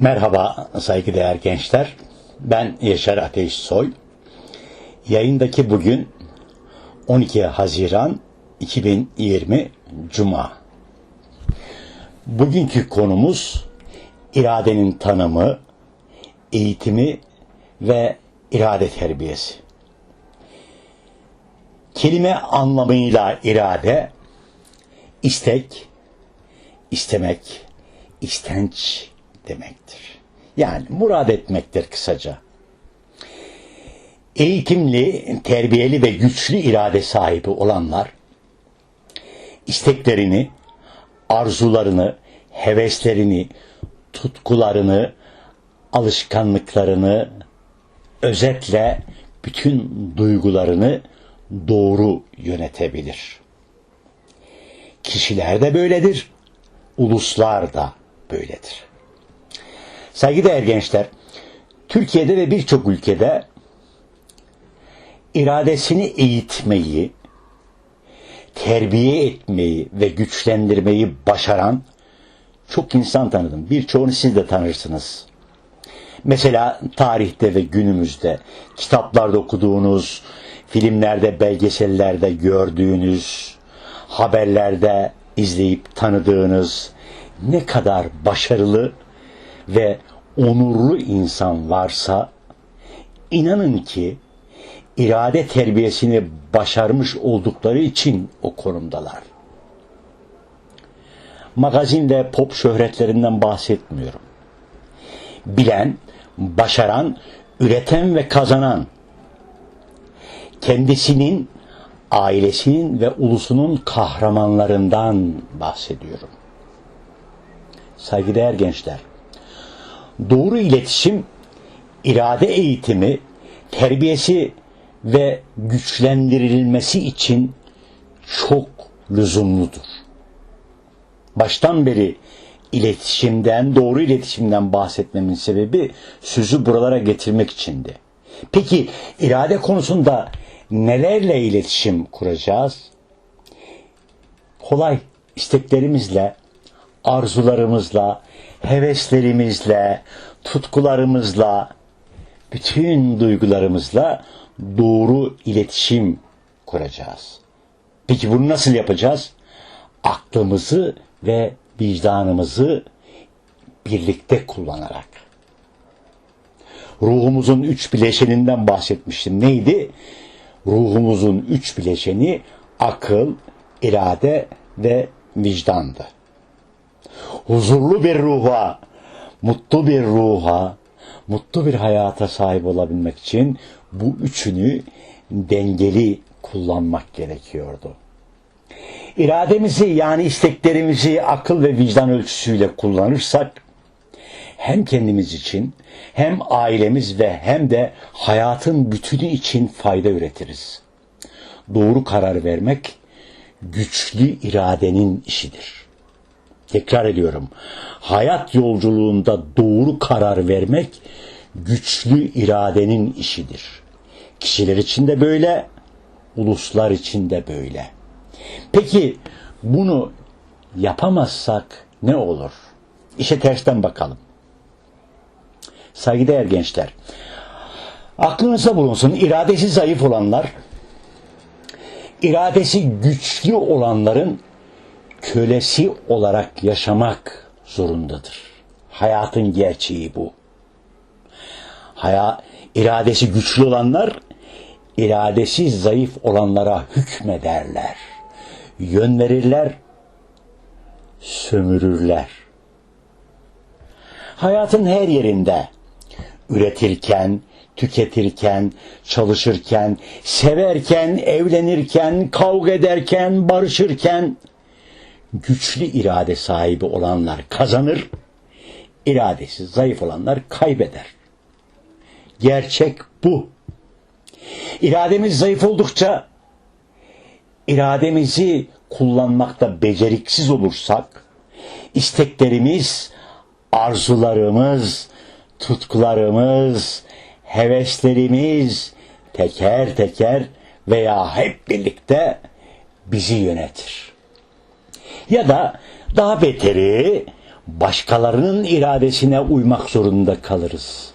Merhaba saygıdeğer gençler. Ben Yaşar Ateş Soy. Yayındaki bugün 12 Haziran 2020 Cuma. Bugünkü konumuz iradenin tanımı, eğitimi ve irade terbiyesi. Kelime anlamıyla irade, istek, istemek, istenç demektir. Yani murad etmektir kısaca. Eğitimli, terbiyeli ve güçlü irade sahibi olanlar isteklerini, arzularını, heveslerini, tutkularını, alışkanlıklarını, özetle bütün duygularını doğru yönetebilir. Kişiler de böyledir, uluslar da böyledir. Saygıdeğer gençler, Türkiye'de ve birçok ülkede iradesini eğitmeyi, terbiye etmeyi ve güçlendirmeyi başaran çok insan tanıdım. Birçoğunu siz de tanırsınız. Mesela tarihte ve günümüzde kitaplarda okuduğunuz, filmlerde, belgesellerde gördüğünüz, haberlerde izleyip tanıdığınız ne kadar başarılı ve onurlu insan varsa inanın ki irade terbiyesini başarmış oldukları için o konumdalar. Magazinde pop şöhretlerinden bahsetmiyorum. Bilen, başaran, üreten ve kazanan kendisinin, ailesinin ve ulusunun kahramanlarından bahsediyorum. Saygıdeğer gençler, doğru iletişim, irade eğitimi, terbiyesi ve güçlendirilmesi için çok lüzumludur. Baştan beri iletişimden, doğru iletişimden bahsetmemin sebebi sözü buralara getirmek içindi. Peki irade konusunda nelerle iletişim kuracağız? Kolay isteklerimizle, arzularımızla, heveslerimizle, tutkularımızla, bütün duygularımızla doğru iletişim kuracağız. Peki bunu nasıl yapacağız? Aklımızı ve vicdanımızı birlikte kullanarak. Ruhumuzun üç bileşeninden bahsetmiştim. Neydi? Ruhumuzun üç bileşeni akıl, irade ve vicdandı huzurlu bir ruha, mutlu bir ruha, mutlu bir hayata sahip olabilmek için bu üçünü dengeli kullanmak gerekiyordu. İrademizi yani isteklerimizi akıl ve vicdan ölçüsüyle kullanırsak hem kendimiz için hem ailemiz ve hem de hayatın bütünü için fayda üretiriz. Doğru karar vermek güçlü iradenin işidir. Tekrar ediyorum. Hayat yolculuğunda doğru karar vermek güçlü iradenin işidir. Kişiler için de böyle, uluslar için de böyle. Peki bunu yapamazsak ne olur? İşe tersten bakalım. Saygıdeğer gençler, aklınızda bulunsun iradesi zayıf olanlar, iradesi güçlü olanların kölesi olarak yaşamak zorundadır. Hayatın gerçeği bu. Haya, iradesi güçlü olanlar, iradesi zayıf olanlara hükmederler. Yön verirler, sömürürler. Hayatın her yerinde üretirken, tüketirken, çalışırken, severken, evlenirken, kavga ederken, barışırken güçlü irade sahibi olanlar kazanır, iradesi zayıf olanlar kaybeder. Gerçek bu. İrademiz zayıf oldukça irademizi kullanmakta beceriksiz olursak isteklerimiz, arzularımız, tutkularımız, heveslerimiz teker teker veya hep birlikte bizi yönetir. Ya da daha beteri başkalarının iradesine uymak zorunda kalırız.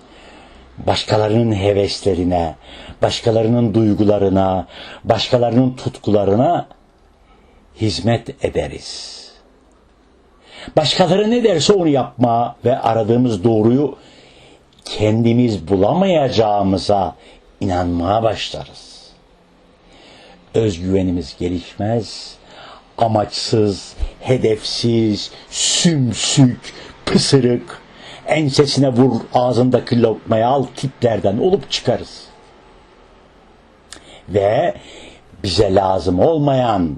Başkalarının heveslerine, başkalarının duygularına, başkalarının tutkularına hizmet ederiz. Başkaları ne derse onu yapma ve aradığımız doğruyu kendimiz bulamayacağımıza inanmaya başlarız. Özgüvenimiz gelişmez, amaçsız, hedefsiz, sümsük, pısırık, ensesine vur ağzındaki lokmayı al tiplerden olup çıkarız. Ve bize lazım olmayan,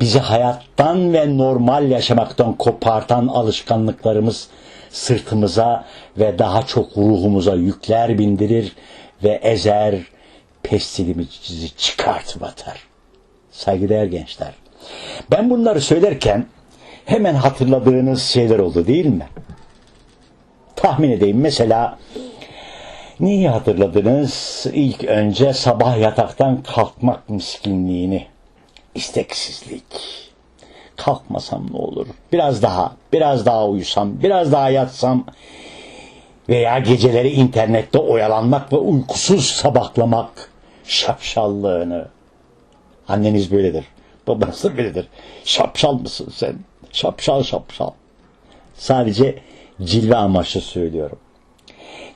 bizi hayattan ve normal yaşamaktan kopartan alışkanlıklarımız sırtımıza ve daha çok ruhumuza yükler bindirir ve ezer, pestilimizi çıkartıp atar. Saygıdeğer gençler. Ben bunları söylerken hemen hatırladığınız şeyler oldu değil mi? Tahmin edeyim mesela neyi hatırladınız? İlk önce sabah yataktan kalkmak miskinliğini, isteksizlik. Kalkmasam ne olur? Biraz daha, biraz daha uyusam, biraz daha yatsam veya geceleri internette oyalanmak ve uykusuz sabahlamak şapşallığını. Anneniz böyledir. Babanız da böyledir. Şapşal mısın sen? Şapşal şapşal. Sadece cilve amaçlı söylüyorum.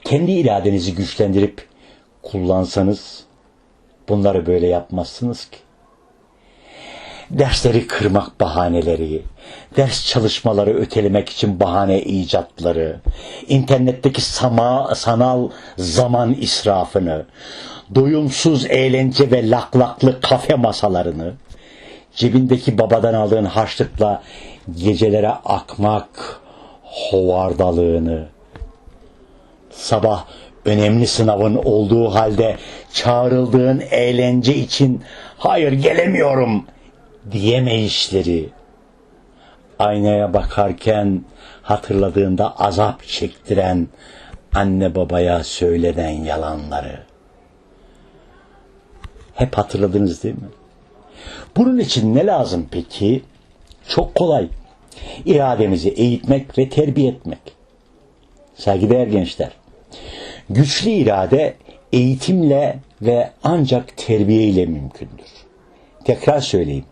Kendi iradenizi güçlendirip kullansanız bunları böyle yapmazsınız ki. Dersleri kırmak bahaneleri, ders çalışmaları ötelemek için bahane icatları, internetteki sama, sanal zaman israfını, doyumsuz eğlence ve laklaklı kafe masalarını, cebindeki babadan aldığın harçlıkla gecelere akmak hovardalığını, sabah önemli sınavın olduğu halde çağrıldığın eğlence için hayır gelemiyorum diyemeyişleri, aynaya bakarken hatırladığında azap çektiren anne babaya söylenen yalanları. Hep hatırladınız değil mi? Bunun için ne lazım peki? Çok kolay. İrademizi eğitmek ve terbiye etmek. Saygıdeğer gençler. Güçlü irade eğitimle ve ancak terbiye ile mümkündür. Tekrar söyleyeyim.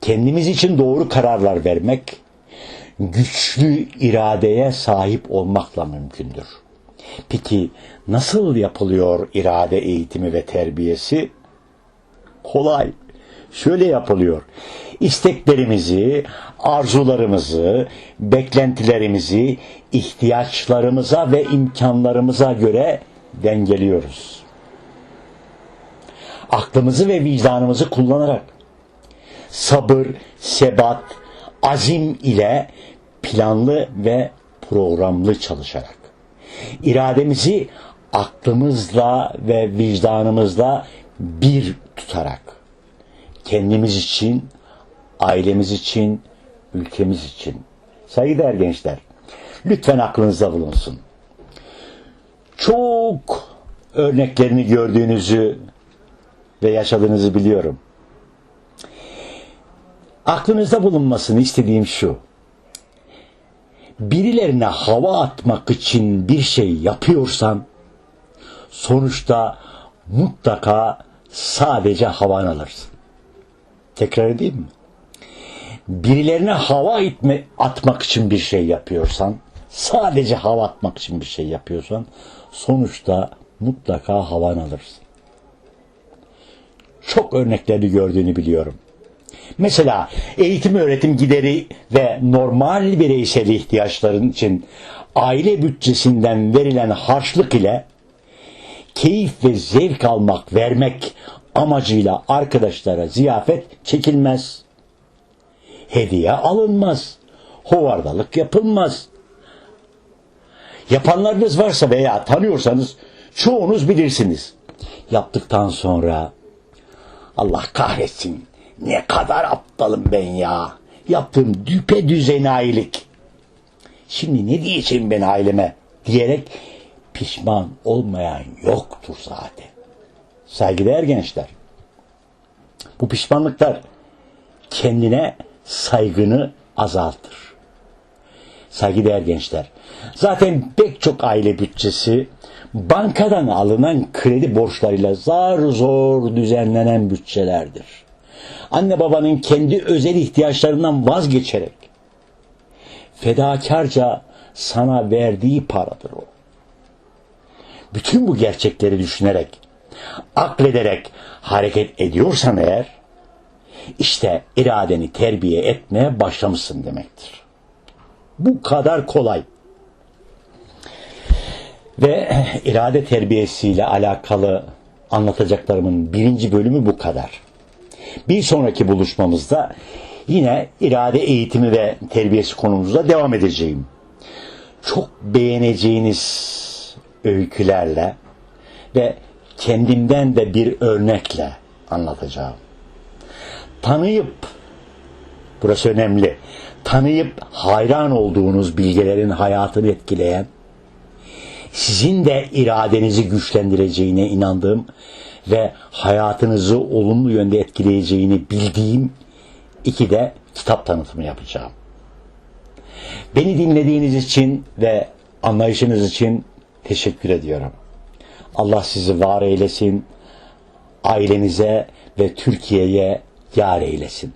Kendimiz için doğru kararlar vermek güçlü iradeye sahip olmakla mümkündür. Peki nasıl yapılıyor irade eğitimi ve terbiyesi? Kolay. Şöyle yapılıyor. İsteklerimizi, arzularımızı, beklentilerimizi ihtiyaçlarımıza ve imkanlarımıza göre dengeliyoruz. Aklımızı ve vicdanımızı kullanarak sabır, sebat, azim ile planlı ve programlı çalışarak irademizi aklımızla ve vicdanımızla bir tutarak kendimiz için, ailemiz için, ülkemiz için. Saygıdeğer gençler, lütfen aklınızda bulunsun. Çok örneklerini gördüğünüzü ve yaşadığınızı biliyorum. Aklınızda bulunmasını istediğim şu. Birilerine hava atmak için bir şey yapıyorsan sonuçta mutlaka sadece havan alırsın. Tekrar edeyim mi? Birilerine hava itme, atmak için bir şey yapıyorsan, sadece hava atmak için bir şey yapıyorsan, sonuçta mutlaka havan alırsın. Çok örnekleri gördüğünü biliyorum. Mesela eğitim öğretim gideri ve normal bireysel ihtiyaçların için aile bütçesinden verilen harçlık ile keyif ve zevk almak, vermek amacıyla arkadaşlara ziyafet çekilmez. Hediye alınmaz. Hovardalık yapılmaz. Yapanlarınız varsa veya tanıyorsanız çoğunuz bilirsiniz. Yaptıktan sonra Allah kahretsin ne kadar aptalım ben ya. Yaptığım düpe enayilik. Şimdi ne diyeceğim ben aileme diyerek pişman olmayan yoktur zaten. Saygıdeğer gençler. Bu pişmanlıklar kendine saygını azaltır. Saygıdeğer gençler. Zaten pek çok aile bütçesi bankadan alınan kredi borçlarıyla zar zor düzenlenen bütçelerdir. Anne babanın kendi özel ihtiyaçlarından vazgeçerek fedakarca sana verdiği paradır o. Bütün bu gerçekleri düşünerek, aklederek hareket ediyorsan eğer, işte iradeni terbiye etmeye başlamışsın demektir. Bu kadar kolay. Ve irade terbiyesiyle alakalı anlatacaklarımın birinci bölümü bu kadar. Bir sonraki buluşmamızda yine irade eğitimi ve terbiyesi konumuzda devam edeceğim. Çok beğeneceğiniz öykülerle ve kendimden de bir örnekle anlatacağım. Tanıyıp, burası önemli, tanıyıp hayran olduğunuz bilgelerin hayatını etkileyen, sizin de iradenizi güçlendireceğine inandığım ve hayatınızı olumlu yönde etkileyeceğini bildiğim iki de kitap tanıtımı yapacağım. Beni dinlediğiniz için ve anlayışınız için teşekkür ediyorum. Allah sizi var eylesin, ailenize ve Türkiye'ye yar eylesin.